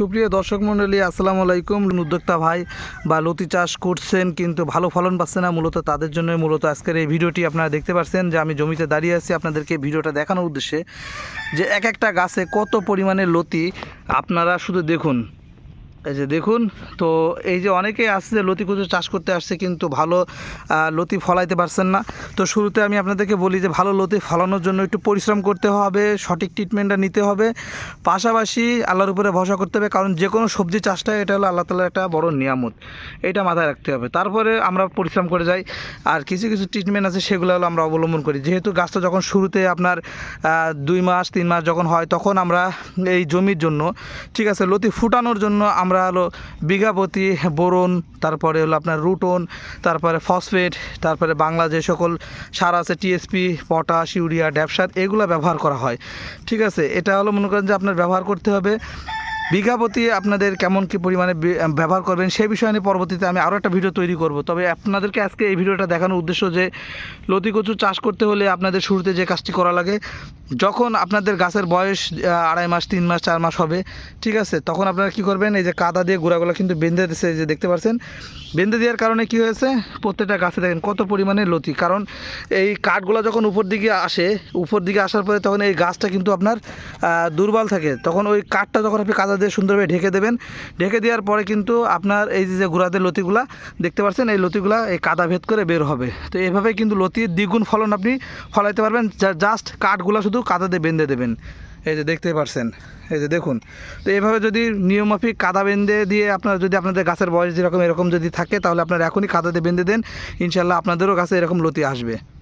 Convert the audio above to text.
সুপ্রিয় দর্শক মন্ডলী আসসালামু আলাইকুম। উদ্যোক্তা ভাই বা লতি চাষ করছেন কিন্তু ভালো ফলন পাচ্ছে না, মূলত তাদের জন্য মূলত আজকের এই ভিডিওটি আপনারা দেখতে পাচ্ছেন যে আমি জমিতে দাঁড়িয়ে আছি। আপনাদেরকে ভিডিওটা দেখানোর উদ্দেশ্যে যে এক একটা গাছে কত পরিমাণে লতি আপনারা শুধু দেখুন। এই যে দেখুন, তো এই যে অনেকেই আসছে লতি কুচু চাষ করতে আসছে, কিন্তু ভালো লতি ফলাইতে পারছেন না। তো শুরুতে আমি আপনাদেরকে বলি যে ভালো লতি ফলানোর জন্য একটু পরিশ্রম করতে হবে, সঠিক ট্রিটমেন্টটা নিতে হবে। পাশাপাশি আল্লাহর উপরে ভরসা করতে হবে, কারণ যে কোনো সবজি চাষটা এটা হলো আল্লাহ তালার একটা বড় নিয়ামত। এটা মাথায় রাখতে হবে। তারপরে আমরা পরিশ্রম করে যাই। আর কিছু কিছু ট্রিটমেন্ট আছে, সেগুলো হলো আমরা অবলম্বন করি। যেহেতু গাছটা যখন শুরুতে আপনার দুই মাস, তিন মাস যখন হয়, তখন আমরা এই জমির জন্য, ঠিক আছে, লতি ফুটানোর জন্য আমরা হলো বিঘাপতি বোরন, তারপরে হলো আপনার রুটন, তারপরে ফসফেট, তারপরে বাংলা যে সকল সার আছে টিএসপি পটাশ, ইউরিয়া, ড্যাপসার, এগুলো ব্যবহার করা হয়। ঠিক আছে? এটা হলো মনে করেন যে আপনার ব্যবহার করতে হবে। বিঘা প্রতি আপনাদের কেমন কি পরিমাণে ব্যবহার করবেন, সেই বিষয় নিয়ে পরবর্তীতে আমি আরও একটা ভিডিও তৈরি করব। তবে আপনাদেরকে আজকে এই ভিডিওটা দেখানোর উদ্দেশ্য যে লতি কচু চাষ করতে হলে আপনাদের শুরুতে যে কাজটি করা লাগে যখন আপনাদের গাছের বয়স আড়াই মাস, তিন মাস, চার মাস হবে, ঠিক আছে, তখন আপনারা কি করবেন, এই যে কাদা দিয়ে গোড়াগুলো কিন্তু বেঁধে দিচ্ছে যে দেখতে পাচ্ছেন বেঁধে দেওয়ার কারণে কি হয়েছে, প্রত্যেকটা গাছে দেখেন কত পরিমাণে লতি, কারণ এই কাঠগুলো যখন উপর দিকে আসে, উপর দিকে আসার পরে তখন এই গাছটা কিন্তু আপনার দুর্বল থাকে, তখন ওই কাঠটা যখন আপনি কাদা দিয়ে সুন্দরভাবে ঢেকে দেবেন, ঢেকে দেওয়ার পরে কিন্তু আপনার এই যে গোড়াতে লতিগুলা, দেখতে পাচ্ছেন এই লতিগুলা এই কাদা ভেদ করে বের হবে, তো এভাবে কিন্তু লতির দ্বিগুণ ফলন আপনি ফলাইতে পারবেন জাস্ট কাঠগুলো শুধু কাদা দিয়ে বেঁধে দেবেন। এই যে দেখতে পারছেন, এই যে দেখুন। তো এইভাবে যদি নিয়মাফিক কাদা বেঁধে দিয়ে আপনার, যদি আপনাদের গাছের বয়স যেরকম এরকম যদি থাকে, তাহলে আপনারা এখনই কাদাতে বেঁধে দেন। ইনশাল্লাহ আপনাদেরও গাছে এরকম লতি আসবে।